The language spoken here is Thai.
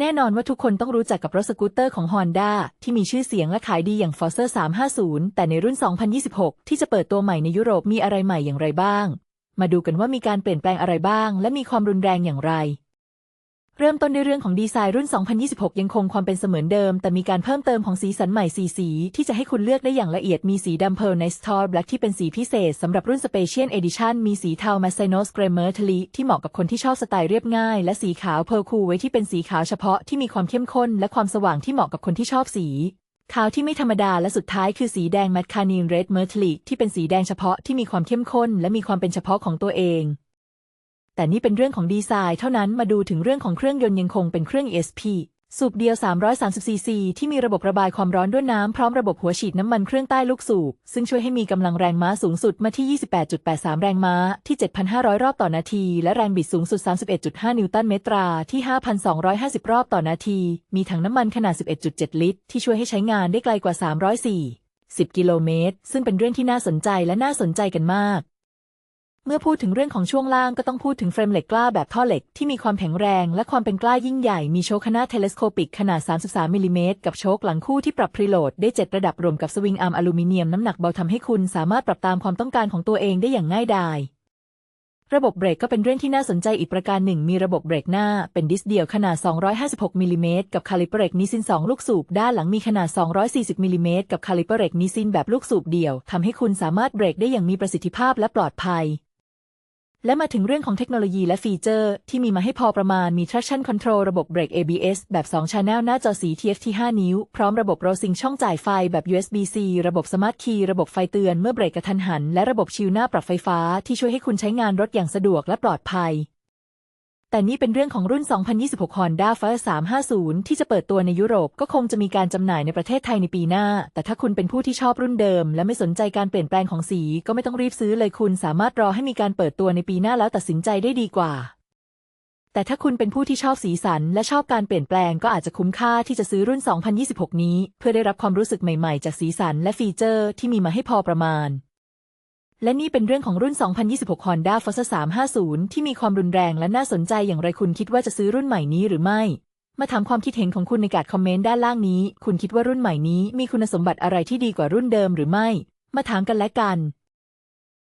แน่นอนว่าทุกคนต้องรู้จักกับรถสกูตเตอร์ของ Honda ที่มีชื่อเสียงและขายดีอย่าง Forza 350 แต่ในรุ่น 2026 ที่จะเปิดตัวใหม่ในยุโรปมีอะไรใหม่อย่างไรบ้าง มาดูกันว่ามีการเปลี่ยนแปลงอะไรบ้าง และมีความรุนแรงอย่างไร เริ่มต้นด้วยเรื่องของดีไซน์รุ่น 2026 ยังคงความเป็นเสมือนเดิม แต่มีการเพิ่มเติมของสีสันใหม่สีสี ที่จะให้คุณเลือกได้อย่างละเอียดมีสีดำ Pearl Night Star Black ที่เป็นสีพิเศษสำหรับรุ่น Special Edition มีสีเทา Massinos g r e m e r t l y ที่เหมาะกับคนที่ชอบสไตล์เรียบง่าย และสีขาว Pearl Cool ไว้ที่เป็นสีขาวเฉพาะที่มีความเข้มข้น และความสว่างที่เหมาะกับคนที่ชอบสีขาวที่ไม่ธรรมดาและสุดท้ายคือสีแดง Matte Carnine Red Metallic ที่เป็นสีแดงเฉพาะที่มีความเข้มข้น และมีความเป็นเฉพาะของตัวเอง แต่นี่เป็นเรื่องของดีไซน์เท่านั้นมาดูถึงเรื่องของเครื่องยนต์ยังคงเป็นเครื่อง ESP สูบเดียว 330 ซีซี ที่มีระบบระบายความร้อนด้วยน้ำ พร้อมระบบหัวฉีดน้ำมันเครื่องใต้ลูกสูบ ซึ่งช่วยให้มีกำลังแรงม้าสูงสุดมาที่ 28.83 แรงม้าที่ 7,500 รอบต่อนาที และแรงบิดสูงสุด 31.5 นิวตันเมตราที่ 5,250 รอบต่อนาที มีถังน้ำมันขนาด 11.7 ลิตร ที่ช่วยให้ใช้งานได้ไกลกว่า 304 10 กิโลเมตร ซึ่งเป็นเรื่องที่น่าสนใจและน่าสนใจกันมาก เมื่อพูดถึงเรื่องของช่วงล่างก็ต้องพูดถึงเฟรมเหล็กกล้าแบบท่อเหล็กที่มีความแข็งแรงและความเป็นกล้ายิ่งใหญ่ มีโชคขนาดเทเลสโคปิกขนาด 33 มิลลิเมตรกับโชคหลังคู่ที่ปรับพรีโหลดได้ 7 ระดับรวมกับสวิงอาร์มอลูมิเนียมน้ำหนักเบาทำให้คุณสามารถปรับตามความต้องการของตัวเองได้อย่างง่ายดายระบบเบรกก็เป็นเรื่องที่น่าสนใจอีกประการหนึ่ง มีระบบเบรกหน้าเป็นดิสเดียวขนาด 256 มิลิเมตรกับคาลิเปอร์เรกนิซิน 2 ลูกสูบ ด้านหลังมีขนาด 240 มิลลิเมตรกับคาลิเปอร์เรกนิซินแบบลูกสูบเดียวทำให้คุณสามารถเบรกได้อย่างมีประสิทธิภาพและปลอดภัย และมาถึงเรื่องของเทคโนโลยีและฟีเจอร์ ที่มีมาให้พอประมาณมี traction control ระบบเบรก ABS แบบ 2 channel หน้าจอสี TFT 5 นิ้ว พร้อมระบบ Rosing ช่องจ่ายไฟแบบ USB-C ระบบ Smart Key ระบบไฟเตือนเมื่อเบรกกระทันหัน และระบบชิลหน้าปรับไฟฟ้าที่ช่วยให้คุณใช้งานรถอย่างสะดวกและปลอดภัย แต่นี่เป็นเรื่องของรุ่น 2026 Honda f i r 350 ที่จะเปิดตัวในยุโรปก็คงจะมีการจำหน่ายในประเทศไทยในปีหน้า แต่ถ้าคุณเป็นผู้ที่ชอบรุ่นเดิม และไม่สนใจการเปลี่ยนแปลงของสีก็ไม่ต้องรีบซื้อเลยคุณสามารถรอให้มีการเปิดตัวในปีหน้าแล้วตัดสินใจได้ดีกว่า แต่ถ้าคุณเป็นผู้ที่ชอบสีสัน และชอบการเปลี่ยนแปลงก็อาจจะคุ้มค่าที่จะซื้อรุ่น 2026 นี้ เพื่อได้รับความรู้สึกใหม่ๆ จากสีสันและฟีเจอร์ที่มีมาให้พอประมาณ และนี่เป็นเรื่องของรุ่น 2026 Honda f o s 350 ที่มีความรุนแรงและน่าสนใจอย่างไรคุณคิดว่าจะซื้อรุ่นใหม่นี้หรือไม่ มาถามความคิดเห็นของคุณในการคอมเมนต์ด้านล่างนี้ คุณคิดว่ารุ่นใหม่นี้มีคุณสมบัติอะไรที่ดีกว่ารุ่นเดิมหรือไม่ มาถามกันและกัน